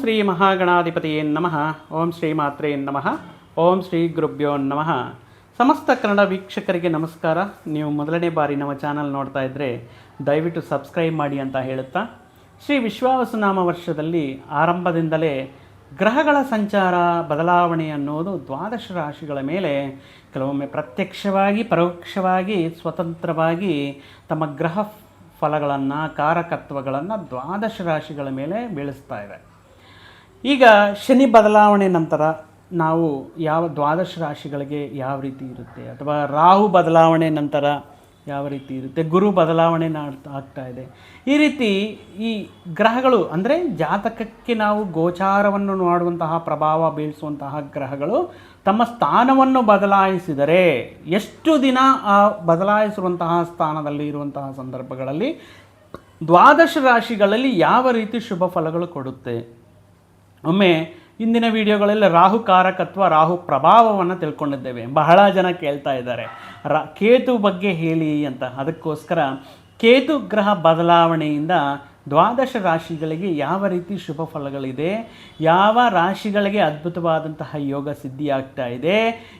ಶ್ರೀ ಮಹಾಗಣಾಧಿಪತಿಯೇ ನಮಃ. ಓಂ ಶ್ರೀ ಮಾತ್ರೇ ನಮಃ. ಓಂ ಶ್ರೀ ಗುರುಭ್ಯೋ ನಮಃ. ಸಮಸ್ತ ಕನ್ನಡ ವೀಕ್ಷಕರಿಗೆ ನಮಸ್ಕಾರ. ನೀವು ಮೊದಲನೇ ಬಾರಿ ನಮ್ಮ ಚಾನಲ್ ನೋಡ್ತಾ ಇದ್ದರೆ ದಯವಿಟ್ಟು ಸಬ್ಸ್ಕ್ರೈಬ್ ಮಾಡಿ ಅಂತ ಹೇಳುತ್ತಾ. ಶ್ರೀ ವಿಶ್ವಾವಸುನಾಮ ವರ್ಷದಲ್ಲಿ ಆರಂಭದಿಂದಲೇ ಗ್ರಹಗಳ ಸಂಚಾರ, ಬದಲಾವಣೆ ಅನ್ನೋದು ದ್ವಾದಶ ರಾಶಿಗಳ ಮೇಲೆ ಕೆಲವೊಮ್ಮೆ ಪ್ರತ್ಯಕ್ಷವಾಗಿ, ಪರೋಕ್ಷವಾಗಿ, ಸ್ವತಂತ್ರವಾಗಿ ತಮ್ಮ ಗ್ರಹ ಫಲಗಳನ್ನು, ಕಾರಕತ್ವಗಳನ್ನು ದ್ವಾದಶ ರಾಶಿಗಳ ಮೇಲೆ ಬೀಳಿಸ್ತಾ ಇದೆ. ಈಗ ಶನಿ ಬದಲಾವಣೆ ನಂತರ ನಾವು ಯಾವ ದ್ವಾದಶ ರಾಶಿಗಳಿಗೆ ಯಾವ ರೀತಿ ಇರುತ್ತೆ? ಅಥವಾ ರಾಹು ಬದಲಾವಣೆ ನಂತರ ಯಾವ ರೀತಿ ಇರುತ್ತೆ? ಗುರು ಬದಲಾವಣೆ ಆಗ್ತಾ ಇದೆ. ಈ ರೀತಿ ಈ ಗ್ರಹಗಳು ಅಂದರೆ ಜಾತಕಕ್ಕೆ ನಾವು ಗೋಚಾರವನ್ನು ಮಾಡುವಂತಹ ಪ್ರಭಾವ ಬೀಳಿಸುವಂತಹ ಗ್ರಹಗಳು ತಮ್ಮ ಸ್ಥಾನವನ್ನು ಬದಲಾಯಿಸಿದರೆ, ಎಷ್ಟು ದಿನ ಆ ಬದಲಾಯಿಸಿರುವಂತಹ ಸ್ಥಾನದಲ್ಲಿ ಇರುವಂತಹ ಸಂದರ್ಭಗಳಲ್ಲಿ ದ್ವಾದಶ ರಾಶಿಗಳಲ್ಲಿ ಯಾವ ರೀತಿ ಶುಭ ಫಲಗಳು ಕೊಡುತ್ತೆ? ಒಮ್ಮೆ ಇಂದಿನ ವಿಡಿಯೋಗಳಲ್ಲಿ ರಾಹು ಕಾರಕತ್ವ ರಾಹು ಪ್ರಭಾವವನ್ನು ತಿಳ್ಕೊಂಡಿದ್ದೇವೆ. ಬಹಳ ಜನ ಕೇಳ್ತಾ ಇದ್ದಾರೆ. ರಾ, ಕೇತು ಬಗ್ಗೆ ಹೇಳಿ ಅಂತ. ಅದಕ್ಕೋಸ್ಕರ ಕೇತು ಗ್ರಹ ಬದಲಾವಣೆಯಿಂದ ದ್ವಾದಶ ರಾಶಿಗಳಿಗೆ ಯಾವ ರೀತಿ ಶುಭ ಫಲಗಳಿದೆ, ಯಾವ ರಾಶಿಗಳಿಗೆ ಅದ್ಭುತವಾದಂತಹ ಯೋಗ ಸಿದ್ಧಿಯಾಗ್ತಾ ಇದೆ,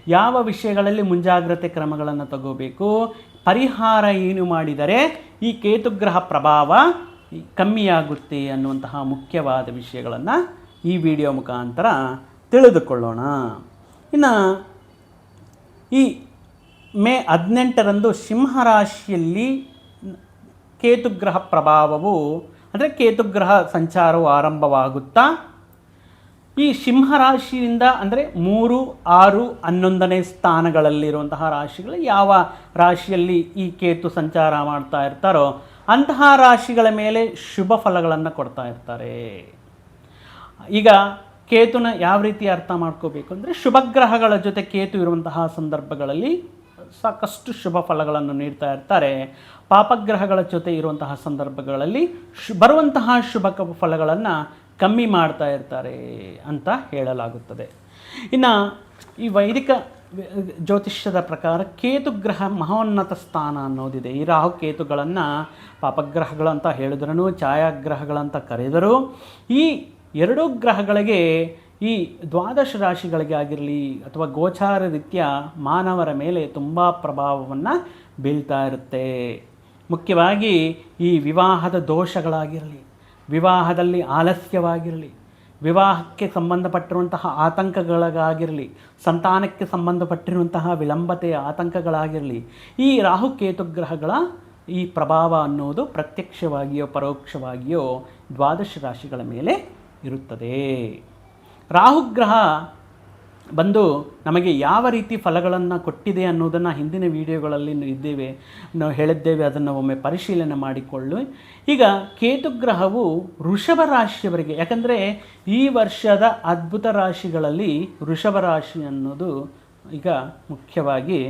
ಯಾವ ವಿಷಯಗಳಲ್ಲಿ ಮುಂಜಾಗ್ರತೆ ಕ್ರಮಗಳನ್ನು ತಗೋಬೇಕು, ಪರಿಹಾರ ಏನು ಮಾಡಿದರೆ ಈ ಕೇತುಗ್ರಹ ಪ್ರಭಾವ ಕಮ್ಮಿಯಾಗುತ್ತೆ ಅನ್ನುವಂತಹ ಮುಖ್ಯವಾದ ವಿಷಯಗಳನ್ನು ಈ ವಿಡಿಯೋ ಮುಖಾಂತರ ತಿಳಿದುಕೊಳ್ಳೋಣ. ಇನ್ನು ಈ ಮೇ ಹದಿನೆಂಟರಂದು ಸಿಂಹರಾಶಿಯಲ್ಲಿ ಕೇತುಗ್ರಹ ಪ್ರಭಾವವು, ಅಂದರೆ ಕೇತುಗ್ರಹ ಸಂಚಾರವು ಆರಂಭವಾಗುತ್ತಾ, ಈ ಸಿಂಹರಾಶಿಯಿಂದ ಅಂದರೆ ಮೂರು, ಆರು, ಹನ್ನೊಂದನೇ ಸ್ಥಾನಗಳಲ್ಲಿರುವಂತಹ ರಾಶಿಗಳು ಯಾವ ರಾಶಿಯಲ್ಲಿ ಈ ಕೇತು ಸಂಚಾರ ಮಾಡ್ತಾ ಇರ್ತಾರೋ ಅಂತಹ ರಾಶಿಗಳ ಮೇಲೆ ಶುಭ ಫಲಗಳನ್ನು ಕೊಡ್ತಾ ಇರ್ತಾರೆ. ಈಗ ಕೇತುನ ಯಾವ ರೀತಿ ಅರ್ಥ ಮಾಡ್ಕೋಬೇಕು ಅಂದರೆ ಶುಭಗ್ರಹಗಳ ಜೊತೆ ಕೇತು ಇರುವಂತಹ ಸಂದರ್ಭಗಳಲ್ಲಿ ಸಾಕಷ್ಟು ಶುಭ ಫಲಗಳನ್ನು ನೀಡ್ತಾ ಇರ್ತಾರೆ. ಪಾಪಗ್ರಹಗಳ ಜೊತೆ ಇರುವಂತಹ ಸಂದರ್ಭಗಳಲ್ಲಿ ಶು ಬರುವಂತಹ ಶುಭ ಫಲಗಳನ್ನು ಕಮ್ಮಿ ಮಾಡ್ತಾ ಇರ್ತಾರೆ ಅಂತ ಹೇಳಲಾಗುತ್ತದೆ. ಇನ್ನು ಈ ವೈದಿಕ ಜ್ಯೋತಿಷ್ಯದ ಪ್ರಕಾರ ಕೇತುಗ್ರಹ ಮಹೋನ್ನತ ಸ್ಥಾನ ಅನ್ನೋದಿದೆ. ಈ ರಾಹು ಕೇತುಗಳನ್ನು ಪಾಪಗ್ರಹಗಳಂತ ಹೇಳಿದ್ರೂ ಛಾಯಾಗ್ರಹಗಳಂತ ಕರೆದರು ಈ ಎರಡೂ ಗ್ರಹಗಳಿಗೆ ಈ ದ್ವಾದಶ ರಾಶಿಗಳಿಗೆ ಆಗಿರಲಿ ಅಥವಾ ಗೋಚಾರ ರೀತ್ಯ ಮಾನವರ ಮೇಲೆ ತುಂಬ ಪ್ರಭಾವವನ್ನು ಬೀಳ್ತಾ ಇರುತ್ತೆ. ಮುಖ್ಯವಾಗಿ ಈ ವಿವಾಹದ ದೋಷಗಳಾಗಿರಲಿ, ವಿವಾಹದಲ್ಲಿ ಆಲಸ್ಯವಾಗಿರಲಿ, ವಿವಾಹಕ್ಕೆ ಸಂಬಂಧಪಟ್ಟಿರುವಂತಹ ಆತಂಕಗಳಾಗಿರಲಿ ಸಂತಾನಕ್ಕೆ ಸಂಬಂಧಪಟ್ಟಿರುವಂತಹ ವಿಳಂಬತೆಯ ಆತಂಕಗಳಾಗಿರಲಿ, ಈ ರಾಹುಕೇತು ಗ್ರಹಗಳ ಈ ಪ್ರಭಾವ ಅನ್ನೋದು ಪ್ರತ್ಯಕ್ಷವಾಗಿಯೋ ಪರೋಕ್ಷವಾಗಿಯೋ ದ್ವಾದಶ ರಾಶಿಗಳ ಮೇಲೆ ಇರುತ್ತದೆ. ರಾಹುಗ್ರಹ ಬಂದು ನಮಗೆ ಯಾವ ರೀತಿ ಫಲಗಳನ್ನು ಕೊಟ್ಟಿದೆ ಅನ್ನೋದನ್ನು ಹಿಂದಿನ ವಿಡಿಯೋಗಳಲ್ಲಿ ಇದ್ದೇವೆ, ನಾವು ಹೇಳಿದ್ದೇವೆ, ಅದನ್ನು ಒಮ್ಮೆ ಪರಿಶೀಲನೆ ಮಾಡಿಕೊಳ್ಳು. ಈಗ ಕೇತುಗ್ರಹವು ವೃಷಭ ರಾಶಿಯವರಿಗೆ, ಯಾಕಂದರೆ ಈ ವರ್ಷದ ಅದ್ಭುತ ರಾಶಿಗಳಲ್ಲಿ ವೃಷಭ ರಾಶಿ ಅನ್ನೋದು ಈಗ ಮುಖ್ಯವಾಗಿ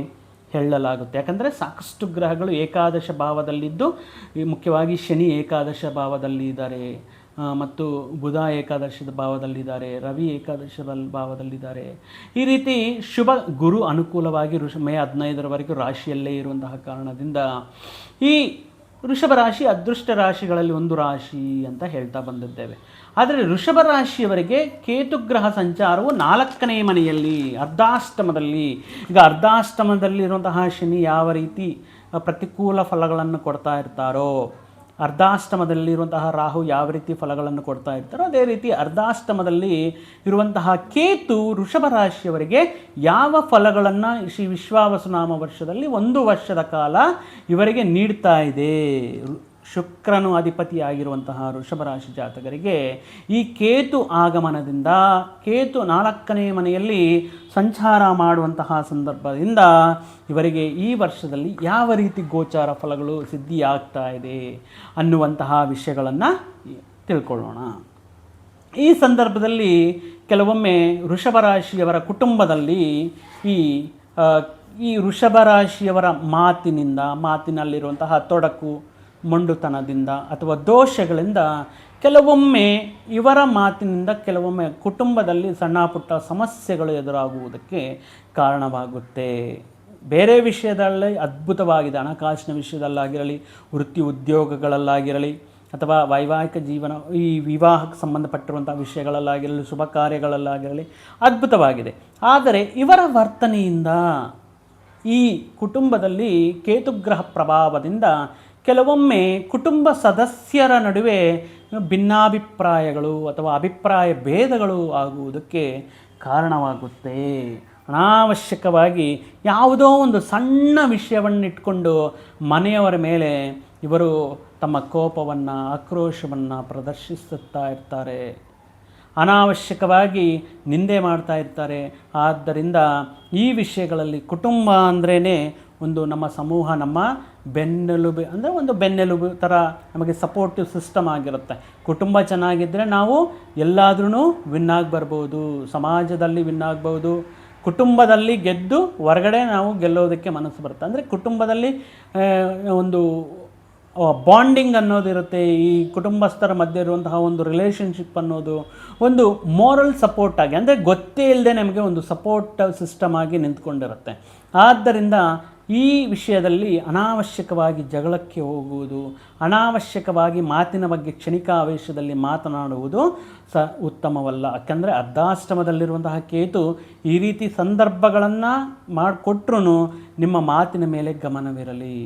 ಹೇಳಲಾಗುತ್ತೆ. ಯಾಕಂದರೆ ಸಾಕಷ್ಟು ಗ್ರಹಗಳು ಏಕಾದಶ ಭಾವದಲ್ಲಿದ್ದು, ಮುಖ್ಯವಾಗಿ ಶನಿ ಏಕಾದಶ ಭಾವದಲ್ಲಿ ಇದ್ದಾರೆ. ಮತ್ತು ಬುಧ ಏಕಾದಶದ ಭಾವದಲ್ಲಿದ್ದಾರೆ, ರವಿ ಏಕಾದಶದ ಭಾವದಲ್ಲಿದ್ದಾರೆ. ಈ ರೀತಿ ಶುಭ ಗುರು ಅನುಕೂಲವಾಗಿ ಋಷ ಮೇ ಹದಿನೈದರವರೆಗೂ ರಾಶಿಯಲ್ಲೇ ಇರುವಂತಹ ಕಾರಣದಿಂದ ಈ ವೃಷಭ ರಾಶಿ ಅದೃಷ್ಟ ರಾಶಿಗಳಲ್ಲಿ ಒಂದು ರಾಶಿ ಅಂತ ಹೇಳ್ತಾ ಬಂದಿದ್ದೇವೆ. ಆದರೆ ವೃಷಭ ರಾಶಿಯವರಿಗೆ ಕೇತುಗ್ರಹ ಸಂಚಾರವು ನಾಲ್ಕನೇ ಮನೆಯಲ್ಲಿ, ಅರ್ಧಾಷ್ಟಮದಲ್ಲಿ, ಈಗ ಅರ್ಧಾಷ್ಟಮದಲ್ಲಿರುವಂತಹ ಶನಿ ಯಾವ ರೀತಿ ಪ್ರತಿಕೂಲ ಫಲಗಳನ್ನು ಕೊಡ್ತಾ ಇರ್ತಾರೋ ಅರ್ಧಾಷ್ಟಮದಲ್ಲಿರುವಂತಹ ರಾಹು ಯಾವ ರೀತಿ ಫಲಗಳನ್ನು ಕೊಡ್ತಾ ಇರ್ತಾರೋ ಅದೇ ರೀತಿ ಅರ್ಧಾಷ್ಟಮದಲ್ಲಿ ಇರುವಂತಹ ಕೇತು ವೃಷಭ ರಾಶಿಯವರಿಗೆ ಯಾವ ಫಲಗಳನ್ನು ಶ್ರೀ ವಿಶ್ವಾವಸುನಾಮ ವರ್ಷದಲ್ಲಿ ಒಂದು ವರ್ಷದ ಕಾಲ ಇವರಿಗೆ ನೀಡ್ತಾ ಇದೆ. ಶುಕ್ರನು ಅಧಿಪತಿಯಾಗಿರುವಂತಹ ವೃಷಭರಾಶಿ ಜಾತಕರಿಗೆ ಈ ಕೇತು ಆಗಮನದಿಂದ, ಕೇತು ನಾಲ್ಕನೇ ಮನೆಯಲ್ಲಿ ಸಂಚಾರ ಮಾಡುವಂತಹ ಸಂದರ್ಭದಿಂದ ಇವರಿಗೆ ಈ ವರ್ಷದಲ್ಲಿ ಯಾವ ರೀತಿ ಗೋಚಾರ ಫಲಗಳು ಸಿದ್ಧಿಯಾಗ್ತಾ ಇದೆ ಅನ್ನುವಂತಹ ವಿಷಯಗಳನ್ನು ತಿಳ್ಕೊಳ್ಳೋಣ. ಈ ಸಂದರ್ಭದಲ್ಲಿ ಕೆಲವೊಮ್ಮೆ ವೃಷಭರಾಶಿಯವರ ಕುಟುಂಬದಲ್ಲಿ ಈ ಈ ವೃಷಭ ರಾಶಿಯವರ ಮಾತಿನಿಂದ, ಮಾತಿನಲ್ಲಿರುವಂತಹ ತೊಡಕು ಮೊಂಡುತನದಿಂದ ಅಥವಾ ದೋಷಗಳಿಂದ ಕೆಲವೊಮ್ಮೆ ಇವರ ಮಾತಿನಿಂದ ಕೆಲವೊಮ್ಮೆ ಕುಟುಂಬದಲ್ಲಿ ಸಣ್ಣ ಪುಟ್ಟ ಸಮಸ್ಯೆಗಳು ಎದುರಾಗುವುದಕ್ಕೆ ಕಾರಣವಾಗುತ್ತೆ. ಬೇರೆ ವಿಷಯದಲ್ಲಿ ಅದ್ಭುತವಾಗಿದೆ. ಹಣಕಾಸಿನ ವಿಷಯದಲ್ಲಾಗಿರಲಿ, ವೃತ್ತಿ ಉದ್ಯೋಗಗಳಲ್ಲಾಗಿರಲಿ ಅಥವಾ ವೈವಾಹಿಕ ಜೀವನ, ಈ ವಿವಾಹಕ್ಕೆ ಸಂಬಂಧಪಟ್ಟಿರುವಂಥ ವಿಷಯಗಳಲ್ಲಾಗಿರಲಿ, ಶುಭ ಕಾರ್ಯಗಳಲ್ಲಾಗಿರಲಿ ಅದ್ಭುತವಾಗಿದೆ. ಆದರೆ ಇವರ ವರ್ತನೆಯಿಂದ ಈ ಕುಟುಂಬದಲ್ಲಿ ಕೇತುಗ್ರಹ ಪ್ರಭಾವದಿಂದ ಕೆಲವೊಮ್ಮೆ ಕುಟುಂಬ ಸದಸ್ಯರ ನಡುವೆ ಭಿನ್ನಾಭಿಪ್ರಾಯಗಳು ಅಥವಾ ಅಭಿಪ್ರಾಯ ಭೇದಗಳು ಆಗುವುದಕ್ಕೆ ಕಾರಣವಾಗುತ್ತೆ. ಅನಾವಶ್ಯಕವಾಗಿ ಯಾವುದೋ ಒಂದು ಸಣ್ಣ ವಿಷಯವನ್ನಿಟ್ಕೊಂಡು ಮನೆಯವರ ಮೇಲೆ ಇವರು ತಮ್ಮ ಕೋಪವನ್ನು, ಆಕ್ರೋಶವನ್ನು ಪ್ರದರ್ಶಿಸುತ್ತಾ ಇರ್ತಾರೆ. ಅನಾವಶ್ಯಕವಾಗಿ ನಿಂದೆ ಮಾಡ್ತಾ ಇರ್ತಾರೆ. ಆದ್ದರಿಂದ ಈ ವಿಷಯಗಳಲ್ಲಿ ಕುಟುಂಬ ಅಂದ್ರೇ ಒಂದು ನಮ್ಮ ಸಮೂಹ, ನಮ್ಮ ಬೆನ್ನೆಲುಬು ಅಂದರೆ ಒಂದು ಬೆನ್ನೆಲುಬು ಥರ ನಮಗೆ ಸಪೋರ್ಟಿವ್ ಸಿಸ್ಟಮ್ ಆಗಿರುತ್ತೆ. ಕುಟುಂಬ ಚೆನ್ನಾಗಿದ್ದರೆ ನಾವು ಎಲ್ಲಾದ್ರೂ ವಿನ್ ಆಗಿ ಬರ್ಬೋದು ಸಮಾಜದಲ್ಲಿ ವಿನ್ ಆಗ್ಬೋದು ಕುಟುಂಬದಲ್ಲಿ ಗೆದ್ದು ಹೊರಗಡೆ ನಾವು ಗೆಲ್ಲೋದಕ್ಕೆ ಮನಸ್ಸು ಬರುತ್ತೆ. ಅಂದರೆ ಕುಟುಂಬದಲ್ಲಿ ಒಂದು ಬಾಂಡಿಂಗ್ ಅನ್ನೋದಿರುತ್ತೆ ಈ ಕುಟುಂಬಸ್ಥರ ಮಧ್ಯೆ ಇರುವಂತಹ ಒಂದು ರಿಲೇಷನ್ಶಿಪ್ ಅನ್ನೋದು ಒಂದು ಮೋರಲ್ ಸಪೋರ್ಟ್ ಆಗಿ, ಅಂದರೆ ಗೊತ್ತೇ ಇಲ್ಲದೆ ನಮಗೆ ಒಂದು ಸಪೋರ್ಟ್ ಸಿಸ್ಟಮ್ ಆಗಿ ನಿಂತ್ಕೊಂಡಿರುತ್ತೆ. ಆದ್ದರಿಂದ ಈ ವಿಷಯದಲ್ಲಿ ಅನಾವಶ್ಯಕವಾಗಿ ಜಗಳಕ್ಕೆ ಹೋಗುವುದು, ಅನಾವಶ್ಯಕವಾಗಿ ಮಾತಿನ ಬಗ್ಗೆ ಕ್ಷಣಿಕ ಆವೇಶದಲ್ಲಿ ಮಾತನಾಡುವುದು ಸ ಉತ್ತಮವಲ್ಲ. ಯಾಕೆಂದರೆ ಅರ್ಧಾಶ್ರಮದಲ್ಲಿರುವಂತಹ ಕೇತು ಈ ರೀತಿ ಸಂದರ್ಭಗಳನ್ನು ಮಾಡಿಕೊಟ್ರೂ ನಿಮ್ಮ ಮಾತಿನ ಮೇಲೆ ಗಮನವಿರಲಿ.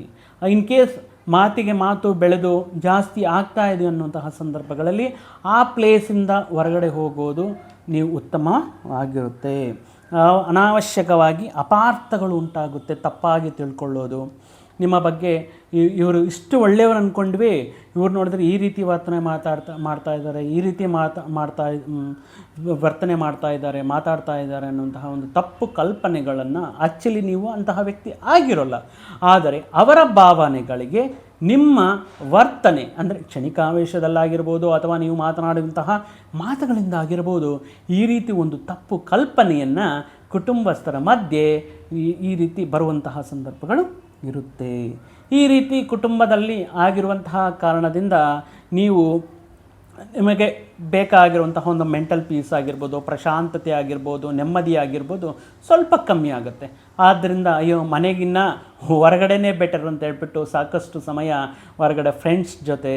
ಇನ್ ಕೇಸ್ ಮಾತಿಗೆ ಮಾತು ಬೆಳೆದು ಜಾಸ್ತಿ ಆಗ್ತಾ ಇದೆ ಅನ್ನುವಂತಹ ಸಂದರ್ಭಗಳಲ್ಲಿ ಆ ಪ್ಲೇಸಿಂದ ಹೊರಗಡೆ ಹೋಗೋದು ನೀವು ಉತ್ತಮವಾಗಿರುತ್ತೆ. ಅನಾವಶ್ಯಕವಾಗಿ ಅಪಾರ್ಥಗಳು ಉಂಟಾಗುತ್ತೆ ತಪ್ಪಾಗಿ ತಿಳ್ಕೊಳ್ಳೋದು. ನಿಮ್ಮ ಬಗ್ಗೆ ಇವರು ಇಷ್ಟು ಒಳ್ಳೆಯವರು ಅಂದ್ಕೊಂಡ್ವಿ ಇವ್ರು ನೋಡಿದ್ರೆ ಈ ರೀತಿ ವರ್ತನೆ ಮಾತಾಡ್ತಾ, ಮಾಡ್ತಾ ಇದ್ದಾರೆ, ಈ ರೀತಿ ಮಾತಾ, ಮಾಡ್ತಾ ವರ್ತನೆ ಮಾಡ್ತಾ ಇದ್ದಾರೆ, ಮಾತಾಡ್ತಾ ಇದ್ದಾರೆ ಅನ್ನುವಂತಹ ಒಂದು ತಪ್ಪು ಕಲ್ಪನೆಗಳನ್ನು ಆ್ಯಕ್ಚುಲಿ ನೀವು ಅಂತಹ ವ್ಯಕ್ತಿ ಆಗಿರೋಲ್ಲ. ಆದರೆ ಅವರ ಭಾವನೆಗಳಿಗೆ ನಿಮ್ಮ ವರ್ತನೆ, ಅಂದರೆ ಕ್ಷಣಿಕಾವೇಶದಲ್ಲಾಗಿರ್ಬೋದು ಅಥವಾ ನೀವು ಮಾತನಾಡುವಂತಹ ಮಾತುಗಳಿಂದ ಆಗಿರ್ಬೋದು, ಈ ರೀತಿ ಒಂದು ತಪ್ಪು ಕಲ್ಪನೆಯನ್ನು ಕುಟುಂಬಸ್ಥರ ಮಧ್ಯೆ ಈ ಈ ರೀತಿ ಬರುವಂತಹ ಸಂದರ್ಭಗಳು ಇರುತ್ತೆ. ಈ ರೀತಿ ಕುಟುಂಬದಲ್ಲಿ ಆಗಿರುವಂತಹ ಕಾರಣದಿಂದ ನೀವು ನಿಮಗೆ ಬೇಕಾಗಿರುವಂತಹ ಒಂದು ಮೆಂಟಲ್ ಪೀಸ್ ಆಗಿರ್ಬೋದು, ಪ್ರಶಾಂತತೆ ಆಗಿರ್ಬೋದು, ನೆಮ್ಮದಿ ಆಗಿರ್ಬೋದು ಸ್ವಲ್ಪ ಕಮ್ಮಿ ಆಗುತ್ತೆ. ಆದ್ದರಿಂದ ಅಯ್ಯೋ, ಮನೆಗಿನ್ನ ಹೊರಗಡೆನೇ ಬೆಟರ್ ಅಂತ ಹೇಳ್ಬಿಟ್ಟು ಸಾಕಷ್ಟು ಸಮಯ ಹೊರಗಡೆ ಫ್ರೆಂಡ್ಸ್ ಜೊತೆ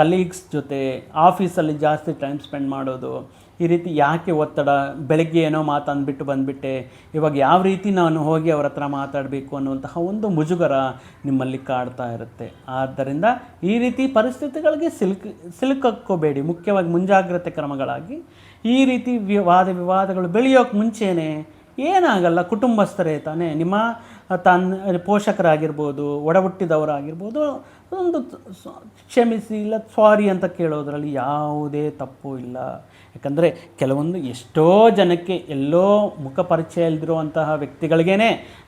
ಕಲೀಗ್ಸ್ ಜೊತೆ ಆಫೀಸಲ್ಲಿ ಜಾಸ್ತಿ ಟೈಮ್ ಸ್ಪೆಂಡ್ ಮಾಡೋದು ಈ ರೀತಿ ಯಾಕೆ ಒತ್ತಡ? ಬೆಳಗ್ಗೆ ಏನೋ ಮಾತು ಅಂದ್ಬಿಟ್ಟು ಬಂದುಬಿಟ್ಟೆ. ಇವಾಗ ಯಾವ ರೀತಿ ನಾನು ಹೋಗಿ ಅವ್ರ ಹತ್ರ ಮಾತಾಡಬೇಕು ಅನ್ನುವಂತಹ ಒಂದು ಮುಜುಗರ ನಿಮ್ಮಲ್ಲಿ ಕಾಡ್ತಾ ಇರುತ್ತೆ. ಆದ್ದರಿಂದ ಈ ರೀತಿ ಪರಿಸ್ಥಿತಿಗಳಿಗೆ ಸಿಲುಕ್, ಸಿಲುಕಕ್ಕೋಬೇಡಿ. ಮುಖ್ಯವಾಗಿ ಮುಂಜಾಗ್ರತೆ ಕ್ರಮಗಳಾಗಿ. ಈ ರೀತಿ ವಿವಾದ ವಿವಾದಗಳು ಬೆಳೆಯೋಕ್ಕೆ ಮುಂಚೆನೇ ಏನಾಗಲ್ಲ, ಕುಟುಂಬಸ್ಥರೇ ತಾನೇ. ನಿಮ್ಮ ತನ್ನ ಪೋಷಕರಾಗಿರ್ಬೋದು, ಒಡಹುಟ್ಟಿದವರಾಗಿರ್ಬೋದು ಒಂದು ಕ್ಷಮಿಸಿ ಇಲ್ಲ, ಸಾರಿ ಅಂತ ಕೇಳೋದರಲ್ಲಿ ಯಾವುದೇ ತಪ್ಪು ಇಲ್ಲ. ಯಾಕಂದರೆ ಕೆಲವೊಂದು ಎಷ್ಟೋ ಜನಕ್ಕೆ ಎಲ್ಲೋ ಮುಖ ಪರಿಚಯ ಇಲ್ದಿರುವಂತಹ ವ್ಯಕ್ತಿಗಳಿಗೇ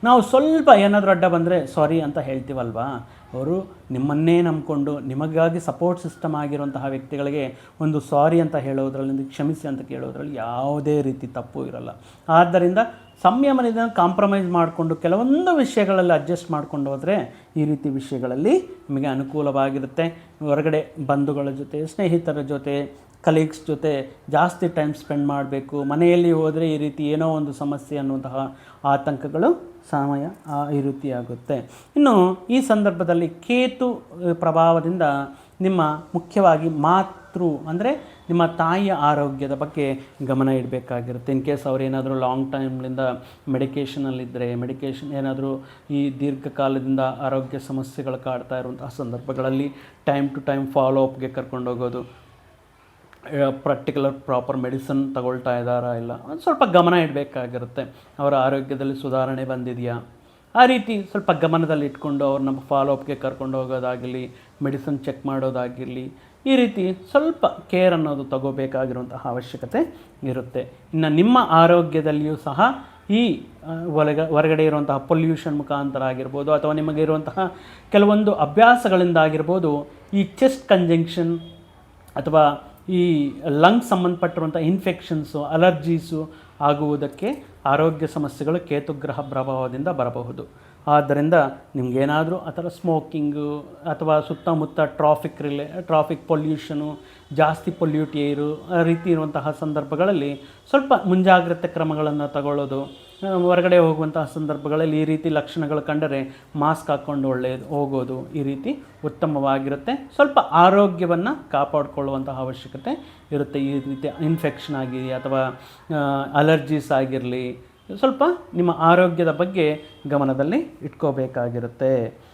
ನಾವು ಸ್ವಲ್ಪ ಏನಾದರೂ ಅಡ್ಡ ಬಂದರೆ ಸಾರಿ ಅಂತ ಹೇಳ್ತೀವಲ್ವಾ? ಅವರು ನಿಮ್ಮನ್ನೇ ನಂಬಿಕೊಂಡು ನಿಮಗಾಗಿ ಸಪೋರ್ಟ್ ಸಿಸ್ಟಮ್ ಆಗಿರುವಂತಹ ವ್ಯಕ್ತಿಗಳಿಗೆ ಒಂದು ಸಾರಿ ಅಂತ ಹೇಳೋದ್ರಲ್ಲಿ ಕ್ಷಮಿಸಿ ಅಂತ ಕೇಳೋದ್ರಲ್ಲಿ ಯಾವುದೇ ರೀತಿ ತಪ್ಪು ಇರಲ್ಲ. ಆದ್ದರಿಂದ ಸಂಯಮನಿಂದ ಕಾಂಪ್ರಮೈಸ್ ಮಾಡಿಕೊಂಡು ಕೆಲವೊಂದು ವಿಷಯಗಳಲ್ಲಿ ಅಡ್ಜಸ್ಟ್ ಮಾಡ್ಕೊಂಡು ಹೋದರೆ ಈ ರೀತಿ ವಿಷಯಗಳಲ್ಲಿ ನಿಮಗೆ ಅನುಕೂಲವಾಗಿರುತ್ತೆ. ಹೊರಗಡೆ ಬಂಧುಗಳ ಜೊತೆ, ಸ್ನೇಹಿತರ ಜೊತೆ ಕಲೀಗ್ಸ್ ಜೊತೆ ಜಾಸ್ತಿ ಟೈಮ್ ಸ್ಪೆಂಡ್ ಮಾಡಬೇಕು, ಮನೆಯಲ್ಲಿ ಹೋದರೆ ಈ ರೀತಿ ಏನೋ ಒಂದು ಸಮಸ್ಯೆ ಅನ್ನುವಂತಹ ಆತಂಕಗಳು ಸಮಯ ಈ ರೀತಿ ಆಗುತ್ತೆ. ಇನ್ನು ಈ ಸಂದರ್ಭದಲ್ಲಿ ಕೇತು ಪ್ರಭಾವದಿಂದ ನಿಮ್ಮ ಮುಖ್ಯವಾಗಿ ಮಾತೃ, ಅಂದರೆ ನಿಮ್ಮ ತಾಯಿಯ ಆರೋಗ್ಯದ ಬಗ್ಗೆ ಗಮನ ಇಡಬೇಕಾಗಿರುತ್ತೆ. ಇನ್ ಕೇಸ್ ಅವರೇನಾದರೂ ಲಾಂಗ್ ಟೈಮ್ಲಿಂದ ಮೆಡಿಕೇಷನಲ್ಲಿದ್ದರೆ ಮೆಡಿಕೇಷನ್ ಏನಾದರೂ ಈ ದೀರ್ಘಕಾಲದಿಂದ ಆರೋಗ್ಯ ಸಮಸ್ಯೆಗಳು ಕಾಡ್ತಾ ಇರುವಂತಹ ಸಂದರ್ಭಗಳಲ್ಲಿ ಟೈಮ್ ಟು ಟೈಮ್ ಫಾಲೋ ಅಪ್ಗೆ ಕರ್ಕೊಂಡೋಗೋದು ಪರ್ಟಿಕ್ಯುಲರ್ ಪ್ರಾಪರ್ ಮೆಡಿಸನ್ ತಗೊಳ್ತಾ ಇದ್ದಾರಾ ಇಲ್ಲ? ಒಂದು ಸ್ವಲ್ಪ ಗಮನ ಇಡಬೇಕಾಗಿರುತ್ತೆ. ಅವರ ಆರೋಗ್ಯದಲ್ಲಿ ಸುಧಾರಣೆ ಬಂದಿದೆಯಾ? ಆ ರೀತಿ ಸ್ವಲ್ಪ ಗಮನದಲ್ಲಿ ಇಟ್ಕೊಂಡು ನಮ್ಮ ಫಾಲೋ ಅಪ್ಗೆ ಕರ್ಕೊಂಡು ಹೋಗೋದಾಗಿರಲಿ ಮೆಡಿಸನ್ ಚೆಕ್ ಮಾಡೋದಾಗಿರಲಿ, ಈ ರೀತಿ ಸ್ವಲ್ಪ ಕೇರ್ ಅನ್ನೋದು ತಗೋಬೇಕಾಗಿರುವಂತಹ ಅವಶ್ಯಕತೆ ಇರುತ್ತೆ. ಇನ್ನು ನಿಮ್ಮ ಆರೋಗ್ಯದಲ್ಲಿಯೂ ಸಹ ಈ ಒಳಗ ಹೊರಗ ಹೊರಗಡೆ ಇರುವಂತಹ ಪೊಲ್ಯೂಷನ್ ಮುಖಾಂತರ ಆಗಿರ್ಬೋದು ಅಥವಾ ನಿಮಗೆ ಇರುವಂತಹ ಕೆಲವೊಂದು ಅಭ್ಯಾಸಗಳಿಂದ ಆಗಿರ್ಬೋದು ಈ ಚೆಸ್ಟ್ ಕಂಜಂಕ್ಷನ್ ಅಥವಾ ಈ ಲಂಗ್ ಸಂಬಂಧಪಟ್ಟಿರುವಂಥ ಇನ್ಫೆಕ್ಷನ್ಸು ಅಲರ್ಜೀಸು ಆಗುವುದಕ್ಕೆ ಆರೋಗ್ಯ ಸಮಸ್ಯೆಗಳು ಕೇತುಗ್ರಹ ಪ್ರಭಾವದಿಂದ ಬರಬಹುದು. ಆದ್ದರಿಂದ ನಿಮಗೇನಾದರೂ ಆ ಥರ ಸ್ಮೋಕಿಂಗು ಅಥವಾ ಸುತ್ತಮುತ್ತ ಟ್ರಾಫಿಕ್ ರಿಲೇ, ಟ್ರಾಫಿಕ್ ಪೊಲ್ಯೂಷನು, ಜಾಸ್ತಿ ಪೊಲ್ಯೂಟ್ ಏರು, ಆ ರೀತಿ ಇರುವಂತಹ ಸಂದರ್ಭಗಳಲ್ಲಿ ಸ್ವಲ್ಪ ಮುಂಜಾಗ್ರತೆ ಕ್ರಮಗಳನ್ನು ತಗೊಳ್ಳೋದು ಹೊರಗಡೆ ಹೋಗುವಂತಹ ಸಂದರ್ಭಗಳಲ್ಲಿ ಈ ರೀತಿ ಲಕ್ಷಣಗಳು ಕಂಡರೆ ಮಾಸ್ಕ್ ಹಾಕ್ಕೊಂಡು ಒಳ್ಳೆಯದು ಹೋಗೋದು ಈ ರೀತಿ ಉತ್ತಮವಾಗಿರುತ್ತೆ. ಸ್ವಲ್ಪ ಆರೋಗ್ಯವನ್ನು ಕಾಪಾಡಿಕೊಳ್ಳುವಂತಹ ಅವಶ್ಯಕತೆ ಇರುತ್ತೆ. ಈ ರೀತಿ ಇನ್ಫೆಕ್ಷನ್ ಆಗಿ ಅಥವಾ ಅಲರ್ಜೀಸ್ ಆಗಿರಲಿ ಸ್ವಲ್ಪ ನಿಮ್ಮ ಆರೋಗ್ಯದ ಬಗ್ಗೆ ಗಮನದಲ್ಲಿ ಇಟ್ಕೋಬೇಕಾಗಿರುತ್ತೆ.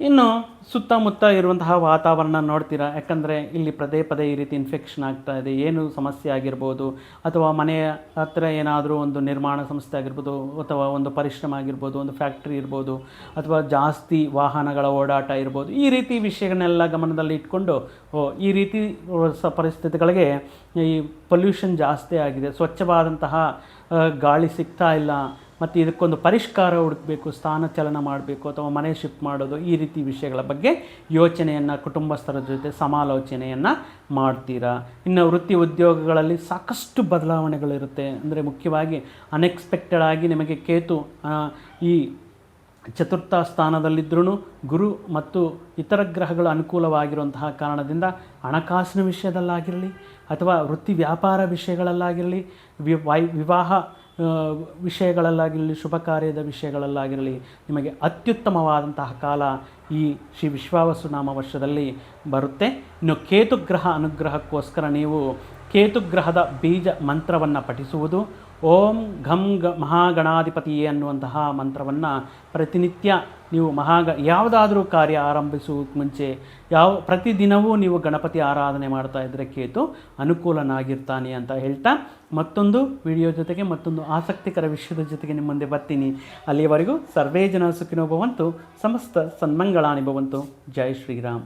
ಇನ್ನು ಸುತ್ತಮುತ್ತ ಇರುವಂತಹ ವಾತಾವರಣ ನೋಡ್ತೀರಾ? ಯಾಕಂದರೆ ಇಲ್ಲಿ ಪದೇ ಪದೇ ಈ ರೀತಿ ಇನ್ಫೆಕ್ಷನ್ ಆಗ್ತಾ ಇದೆ. ಏನು ಸಮಸ್ಯೆ ಆಗಿರ್ಬೋದು, ಅಥವಾ ಮನೆಯ ಹತ್ತಿರ ಏನಾದರೂ ಒಂದು ನಿರ್ಮಾಣ ಸಂಸ್ಥೆ ಆಗಿರ್ಬೋದು, ಅಥವಾ ಒಂದು ಪರಿಶ್ರಮ ಆಗಿರ್ಬೋದು, ಒಂದು ಫ್ಯಾಕ್ಟ್ರಿ ಇರ್ಬೋದು, ಅಥವಾ ಜಾಸ್ತಿ ವಾಹನಗಳ ಓಡಾಟ ಇರ್ಬೋದು, ಈ ರೀತಿ ವಿಷಯಗಳನ್ನೆಲ್ಲ ಗಮನದಲ್ಲಿ ಇಟ್ಕೊಂಡು ಈ ರೀತಿ ಪರಿಸ್ಥಿತಿಗಳಿಗೆ ಈ ಪೊಲ್ಯೂಷನ್ ಜಾಸ್ತಿ ಆಗಿದೆ. ಸ್ವಚ್ಛವಾದಂತಹ ಗಾಳಿ ಸಿಗ್ತಾ ಇಲ್ಲ. ಮತ್ತು ಇದಕ್ಕೊಂದು ಪರಿಷ್ಕಾರ ಹುಡುಕಬೇಕು, ಸ್ಥಾನ ಚಲನ ಮಾಡಬೇಕು ಅಥವಾ ಮನೆ ಶಿಫ್ಟ್ ಮಾಡೋದು ಈ ರೀತಿ ವಿಷಯಗಳ ಬಗ್ಗೆ ಯೋಚನೆಯನ್ನು ಕುಟುಂಬಸ್ಥರ ಜೊತೆ ಸಮಾಲೋಚನೆಯನ್ನು ಮಾಡ್ತೀರಾ? ಇನ್ನು ವೃತ್ತಿ ಉದ್ಯೋಗಗಳಲ್ಲಿ ಸಾಕಷ್ಟು ಬದಲಾವಣೆಗಳಿರುತ್ತೆ. ಅಂದರೆ ಮುಖ್ಯವಾಗಿ ಅನ್ಎಕ್ಸ್ಪೆಕ್ಟೆಡ್ ಆಗಿ ನಿಮಗೆ ಕೇತು ಈ ಚತುರ್ಥ ಸ್ಥಾನದಲ್ಲಿದ್ದರೂ ಗುರು ಮತ್ತು ಇತರ ಗ್ರಹಗಳು ಅನುಕೂಲವಾಗಿರುವಂತಹ ಕಾರಣದಿಂದ ಹಣಕಾಸಿನ ವಿಷಯದಲ್ಲಾಗಿರಲಿ ಅಥವಾ ವೃತ್ತಿ ವ್ಯಾಪಾರ ವಿಷಯಗಳಲ್ಲಾಗಿರಲಿ ವಿವಾಹ ವಿಷಯಗಳಲ್ಲಾಗಿರಲಿ, ಶುಭ ಕಾರ್ಯದ ವಿಷಯಗಳಲ್ಲಾಗಿರಲಿ, ನಿಮಗೆ ಅತ್ಯುತ್ತಮವಾದಂತಹ ಕಾಲ ಈ ಶ್ರೀ ವಿಶ್ವಾವಸುನಾಮ ವರ್ಷದಲ್ಲಿ ಬರುತ್ತೆ. ಇನ್ನು ಕೇತುಗ್ರಹ ಅನುಗ್ರಹಕ್ಕೋಸ್ಕರ ನೀವು ಕೇತುಗ್ರಹದ ಬೀಜ ಮಂತ್ರವನ್ನು ಪಠಿಸುವುದು. ಓಂ ಘಂ ಗ ಮಹಾಗಣಾಧಿಪತಿಯೇ ಅನ್ನುವಂತಹ ಮಂತ್ರವನ್ನು ಪ್ರತಿನಿತ್ಯ ನೀವು ಮಹಾಗ ಯಾವುದಾದ್ರೂ ಕಾರ್ಯ ಆರಂಭಿಸುವುದಕ್ಕೆ ಮುಂಚೆ ಯಾವ ಪ್ರತಿದಿನವೂ ನೀವು ಗಣಪತಿ ಆರಾಧನೆ ಮಾಡ್ತಾ ಇದ್ದರೆ ಕೇತು ಅನುಕೂಲನಾಗಿರ್ತಾನೆ ಅಂತ ಹೇಳ್ತಾ ಮತ್ತೊಂದು ವಿಡಿಯೋ ಜೊತೆಗೆ ಮತ್ತೊಂದು ಆಸಕ್ತಿಕರ ವಿಷಯದ ಜೊತೆಗೆ ನಿಮ್ಮ ಮುಂದೆ ಬರ್ತೀನಿ. ಅಲ್ಲಿಯವರೆಗೂ ಸರ್ವೇ ಜನ ಸುಖಿನೋ ಭವಂತು, ಸಮಸ್ತ ಸನ್ಮಂಗಳಾನಿ ಭವಂತು. ಜೈ ಶ್ರೀರಾಮ್.